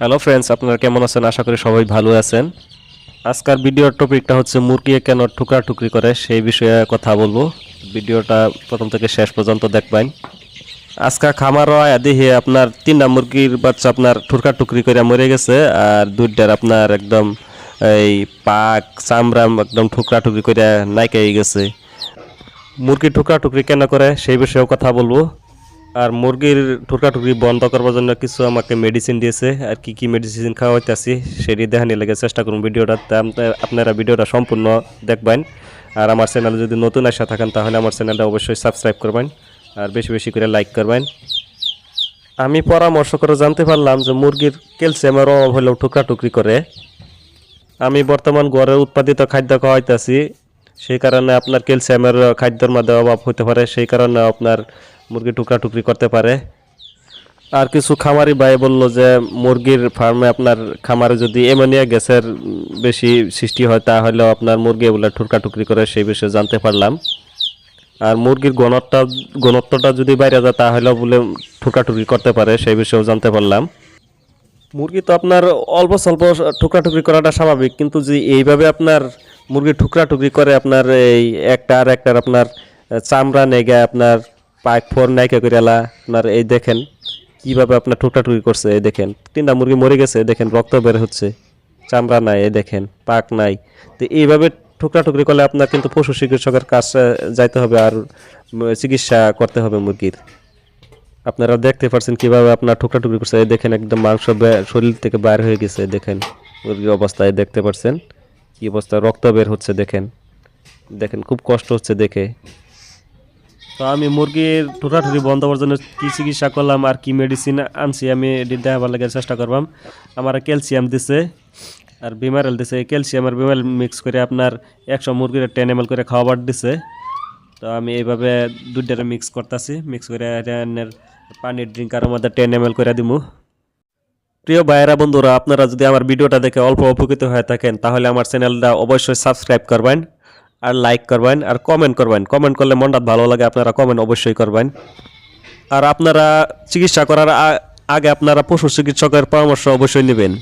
Hello friends আপনারা কেমন আছেন? আশা করি সবাই ভালো আছেন। আজকের ভিডিওর টপিকটা হচ্ছে মুরগি কেন টুকরা টুকরি করে, সেই বিষয়ে কথা বলব। ভিডিওটা প্রথম থেকে শেষ পর্যন্ত দেখবেন। আজকে খামার দেখি আপনার তিনটা মুরগির বাচ্চা আপনার ঠুরকা টুকরি করে মরে গেছে, আর দুইটার আপনার একদম এই পাক চামড়া একদম ঠুকরা টুকরি করে নাইকাই গেছে। মুরগি টুকরি কেন করে, সেই বিষয়েও কথা বলব। আর মুরগির টুকরি বন্ধ করবার জন্য কিছু আমাকে মেডিসিন দিয়েছে। আর কি কি মেডিসিন খাওয়া খাওয়াইতেছি, সেটি দেখানি লাগে চেষ্টা করুন ভিডিওটা। আপনারা ভিডিওটা সম্পূর্ণ দেখবেন। আর আমার চ্যানেলে যদি নতুন আসা থাকেন, তাহলে আমার চ্যানেলটা অবশ্যই সাবস্ক্রাইব করবেন। আর বেশি বেশি করে লাইক করবেন। আমি পরামর্শ করে জানতে পারলাম যে মুরগির ক্যালসিয়ামের অভাব হলেও টুকরা টুকরি করে। আমি বর্তমান ঘরে উৎপাদিত খাদ্য খাওয়াইতেছি, সেই কারণে আপনার ক্যালসিয়ামের খাদ্যের মধ্যে অভাব হতে পারে। সেই কারণে আপনার মুরগি টুকরা টুকরি করতে পারে। আর কিছু খামারি ভাই বলল যে, মুরগির ফার্মে আপনার খামারে যদি এমোনিয়া গ্যাসের বেশি সৃষ্টি হয়, তাহলেও আপনার মুরগি এগুলো টুকরা টুকরি করে সেই বিষয়ে জানতে পারলাম। আর মুরগির গণত্বটা গণত্বটা যদি বাইরে যায়, তাহলেও বলে ঠুকাঠুকি করতে পারে, সেই বিষয়েও জানতে পারলাম। মুরগি তো আপনার অল্প স্বল্প টুকরাটুকরি করাটা স্বাভাবিক, কিন্তু যে এইভাবে আপনার মুরগি টুকরাটুকরি করে, আপনার এই একটা আর একটার আপনার চামড়া নেগে, আপনার পাইক ফোর নাইকা করে এলা আপনার এই দেখেন কীভাবে আপনার টুকরাটুকরি করছে, এই দেখেন। তিনটা মুরগি মরে গেছে দেখেন রক্ত বের হচ্ছে, চামড়া নাই, এই দেখেন, পাক নাই। তো এইভাবে টুকরাটুকরি করলে আপনার কিন্তু পশু চিকিৎসকের কাছে যাইতে হবে আর চিকিৎসা করতে হবে মুরগির। আপনারা দেখতে পাচ্ছেন কীভাবে আপনার টুকরা টুকরি করছে, এই দেখেন একদম মাংস শরীর থেকে বাইর হয়ে গেছে দেখেন, মুরগির অবস্থায় দেখতে পাচ্ছেন কি অবস্থা, রক্ত বের হচ্ছে, দেখেন। দেখেন, খুব কষ্ট হচ্ছে দেখে। তো আমি মুরগির ঠুটাঠুটি বন্ধ করার জন্য কি চিকিৎসা করলাম আর কি মেডিসিন আনছি, আমি এটি দেখাবার লাগে চেষ্টা করবাম। আমার ক্যালসিয়াম দিছে আর বিমারেল দিছে। ক্যালসিয়াম আর বিমারেল মিক্স করে আপনার একশো মুরগির টেন এম করে খাওয়াবার দিছে। তো আমি এইভাবে দুধটারে মিক্স করতেছি। মিক্স করে পানির আর মধ্যে টেন এম এল করে দিমু। প্রিয় ভাইয়েরা, বন্ধুরা, আপনারা যদি আমার ভিডিওটা দেখে অল্প উপকৃত হয়ে থাকেন, তাহলে আমার চ্যানেলটা অবশ্যই সাবস্ক্রাইব করবেন। আর লাইক করবেন আর কমেন্ট করবেন। কমেন্ট করলে মনটা ভালো লাগে, আপনারা কমেন্ট অবশ্যই করবেন। আর আপনারা চিকিৎসা করার আগে আপনারা পশু চিকিৎসকের পরামর্শ অবশ্যই নেবেন।